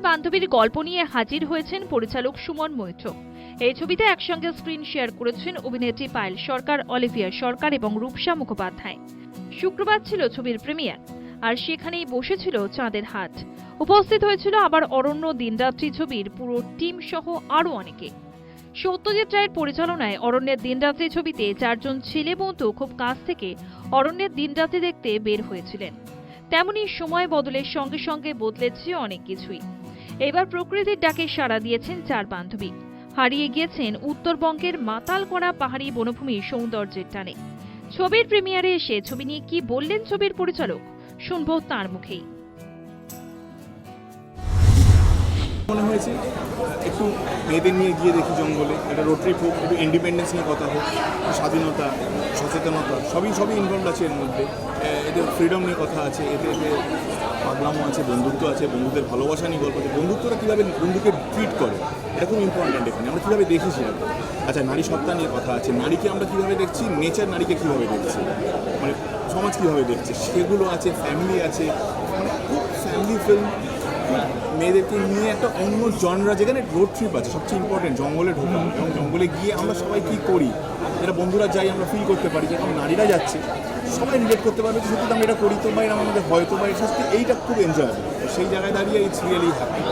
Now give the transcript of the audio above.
বান্ধবীর গল্প নিয়ে হাজির হয়েছেন পরিচালক সুমন মৈত্র। এই ছবিতে একসঙ্গে স্ক্রিন শেয়ার করেছেন অভিনেত্রী পায়েল সরকার, অলিভিয়া সরকার এবং রূপসা মুখোপাধ্যায়। শুক্রবার ছিল ছবির প্রিমিয়ার, আর সেখানেই বসেছিল চাঁদের হাট। উপস্থিত হয়েছিল আবার অরণ্য দিনরাত্রি ছবির পুরো টিম সহ আরও অনেকে। সত্যজিৎ রায়ের পরিচালনায় অরণ্যের দিনরাত্রি ছবিতে চারজন ছেলে বন্ধু খুব কাছ থেকে অরণ্যের দিনরাত্রি দেখতে বের হয়েছিলেন। তেমনি সময় বদলের সঙ্গে সঙ্গে বদলেছে অনেক কিছুই। এবার প্রকৃতির ডাকে সাড়া দিয়েছেন চার বান্ধবী। হারিয়ে গিয়েছেন উত্তরবঙ্গের মাতাল করা পাহাড়ি বনভূমির সৌন্দর্যের টানে। ছবির প্রিমিয়ারে এসে ছবি নিয়ে কি বললেন ছবির পরিচালক, শুনব তার মুখেই। মনে হয়েছে একটু মেয়েদের নিয়ে গিয়ে দেখি জঙ্গলে। একটা রোড ট্রিপ হোক, একটু ইন্ডিপেন্ডেন্স নিয়ে কথা হোক, স্বাধীনতা, সচেতনতা, সবই সবই ইনভলভ আছে এর মধ্যে। এতে ফ্রিডম নিয়ে কথা আছে এতে এতে পাগলামো আছে, বন্ধুত্ব আছে, বন্ধুদের ভালোবাসা নিয়ে গল্প আছে। বন্ধুত্বরা কীভাবে বন্ধুকে ট্রিট করে? এটা খুব ইম্পর্ট্যান্ট এখানে আমরা কীভাবে দেখি সেটা? আচ্ছা নারী সত্তা নিয়ে কথা আছে, নারীকে আমরা কীভাবে দেখছি নেচার নারীকে কীভাবে দেখছি? মানে সমাজ কীভাবে দেখছে? সেগুলো আছে ফ্যামিলি আছে মানে খুব ফ্যামিলি ফিল্ম মেয়েদেরকে নিয়ে একটা অন্য জনরা যেখানে রোড ট্রিপ আছে, সবচেয়ে ইম্পর্টেন্ট জঙ্গলে ঢোকা। এবং জঙ্গলে গিয়ে আমরা সবাই কী করি? যেটা বন্ধুরা যাই আমরা ফিল করতে পারি যেমন নারীরা যাচ্ছে। সবাই রিলেট করতে পারবে সত্যি আমরা এটা করি তো বা আমাদের হয়তো বা এটা এইটা খুব এনজয় সেই জায়গায় দাঁড়িয়ে এই রিয়েলি হ্যাপি